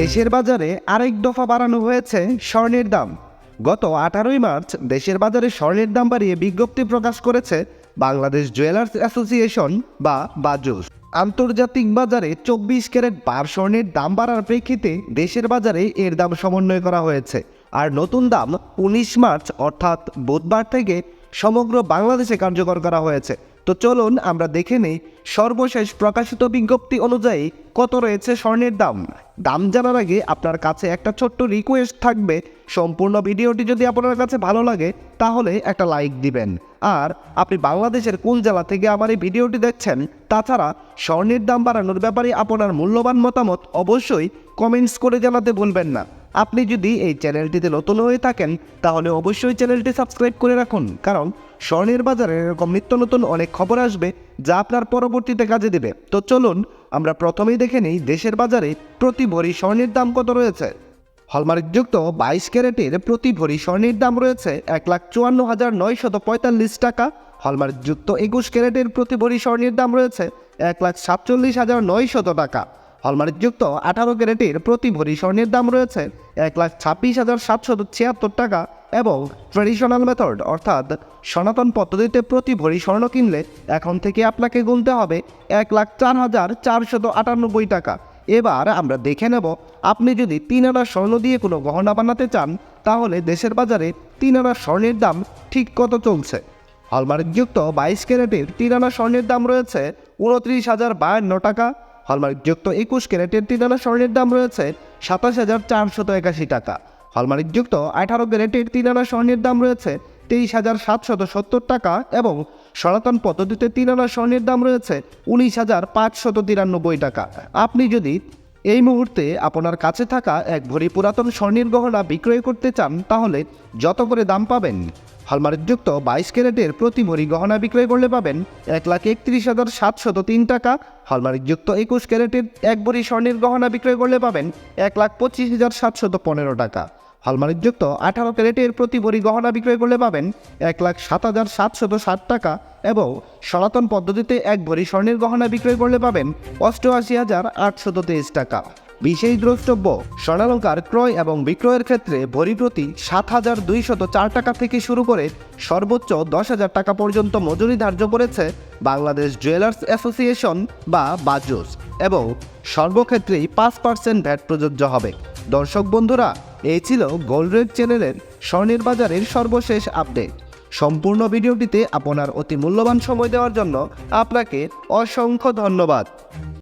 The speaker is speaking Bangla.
দেশের বাজারে আরেক দফা বাড়ানো হয়েছে স্বর্ণের দাম। গত আঠারোই মার্চ দেশের বাজারে স্বর্ণের দাম বাড়িয়ে বিজ্ঞপ্তি প্রকাশ করেছে বাংলাদেশ জুয়েলার্স অ্যাসোসিয়েশন বা বাজুস। আন্তর্জাতিক বাজারে চব্বিশ ক্যারেট বার স্বর্ণের দাম বাড়ার প্রেক্ষিতে দেশের বাজারে এর দাম সমন্বয় করা হয়েছে। আর নতুন দাম উনিশ মার্চ অর্থাৎ বুধবার থেকে সমগ্র বাংলাদেশে কার্যকর করা হয়েছে। তো চলুন আমরা দেখে নেই সর্বশেষ প্রকাশিত বিজ্ঞপ্তি অনুযায়ী কত রয়েছে স্বর্ণের দাম। দাম জানার আগে আপনার কাছে একটা ছোট্ট রিকোয়েস্ট থাকবে। সম্পূর্ণ ভিডিওটি যদি আপনার কাছে ভালো লাগে, তাহলে একটা লাইক দিবেন। আর আপনি বাংলাদেশের কোন জেলা থেকে আমার এই ভিডিওটি দেখছেন, তাছাড়া স্বর্ণের দাম বাড়ানোর ব্যাপারে আপনার মূল্যবান মতামত অবশ্যই কমেন্টস করে জানাতে ভুলবেন না। আপনি যদি এই চ্যানেলটিতে নতুন হয়ে থাকেন, তাহলে অবশ্যই চ্যানেলটি সাবস্ক্রাইব করে রাখুন, কারণ স্বর্ণের বাজারে এরকম নিত্য নতুন অনেক খবর আসবে যা আপনার পরবর্তীতে কাজে দেবে। তো চলুন, আমরা প্রথমেই দেখে নিই দেশের বাজারে প্রতি ভরি স্বর্ণের দাম কত রয়েছে। হলমার্কযুক্ত বাইশ ক্যারেটের প্রতি ভরি স্বর্ণের দাম রয়েছে এক লাখ চুয়ান্ন হাজার নয়শত পঁয়তাল্লিশ টাকা। হলমার্কযুক্ত একুশ ক্যারেটের প্রতি ভরি স্বর্ণের দাম রয়েছে এক লাখ সাতচল্লিশ হাজার নয়শত টাকা। হলমার্কযুক্ত আঠারো ক্যারেটের প্রতি ভরি স্বর্ণের দাম রয়েছে এক লাখ ছাব্বিশ হাজার সাতশত ছিয়াত্তর টাকা এবং ট্রেডিশনাল মেথড অর্থাৎ সনাতন পদ্ধতিতে প্রতি ভরি স্বর্ণ কিনলে এখন থেকে আপনাকে গুনতে হবে এক লাখ চার হাজার চারশত আটানব্বই টাকা। এবার আমরা দেখে নেব, আপনি যদি তিন আনা স্বর্ণ দিয়ে কোনো গহনা বানাতে চান, তাহলে দেশের বাজারে তিন আনা স্বর্ণের দাম ঠিক কত চলছে? হলমার্কযুক্ত বাইশ ক্যারেটের তিন আনা স্বর্ণের দাম রয়েছে উনত্রিশ হাজার বায়ান্ন টাকা হলমার্কযুক্ত একুশ ক্যারেটের তিন আনা স্বর্ণের দাম রয়েছে সাতাশ হাজার চারশত একাশি টাকা। হলমার্কযুক্ত আঠারো ক্যারেটের তিন আনা স্বর্ণের দাম রয়েছে তেইশ হাজার সাতশত সত্তর টাকা এবং সনাতন পদ্ধতিতে তিন আনা স্বর্ণের দাম রয়েছে উনিশ হাজার পাঁচশত তিরানব্বই টাকা। আপনি যদি এই মুহূর্তে আপনার কাছে থাকা এক ভরি পুরাতন স্বর্ণের গহনা বিক্রয় করতে চান, তাহলে যত করে দাম পাবেন হলমার্কযুক্ত বাইশ ক্যারেটের প্রতি ভরি গহনা বিক্রয় করলে পাবেন এক লাখ একত্রিশ হাজার সাতশত তিন টাকা। হলমার্কযুক্ত একুশ ক্যারেটের এক ভরি স্বর্ণের গহনা বিক্রয় করলে পাবেন এক লাখ পঁচিশ হাজার সাতশত পনেরো টাকা। হলমার্কযুক্ত আঠারো ক্যারেটের প্রতি ভরি গহনা বিক্রয় করলে পাবেন এক লাখ সাত হাজার সাতশত ষাট টাকা এবং সনাতন পদ্ধতিতে এক ভরি স্বর্ণের গহনা বিক্রয় করলে পাবেন অষ্টআশি হাজার আটশত তেইশ টাকা। বিশেষ দ্রষ্টব্য স্বর্ণালঙ্কার ক্রয় এবং বিক্রয়ের ক্ষেত্রে ভরি প্রতি সাত হাজার দুইশত চার টাকা থেকে শুরু করে সর্বোচ্চ দশ হাজার টাকা পর্যন্ত মজুরি ধার্য করেছে বাংলাদেশ জুয়েলার্স অ্যাসোসিয়েশন বা বাজুস এবং সর্বক্ষেত্রেই পাঁচ পার্সেন্ট ভ্যাট প্রযোজ্য হবে। দর্শক বন্ধুরা, এই ছিল গোল্ড রেড চ্যানেলের স্বর্ণের বাজারের সর্বশেষ আপডেট। সম্পূর্ণ ভিডিওটিতে আপনার অতি মূল্যবান সময় দেওয়ার জন্য আপনাকে অসংখ্য ধন্যবাদ।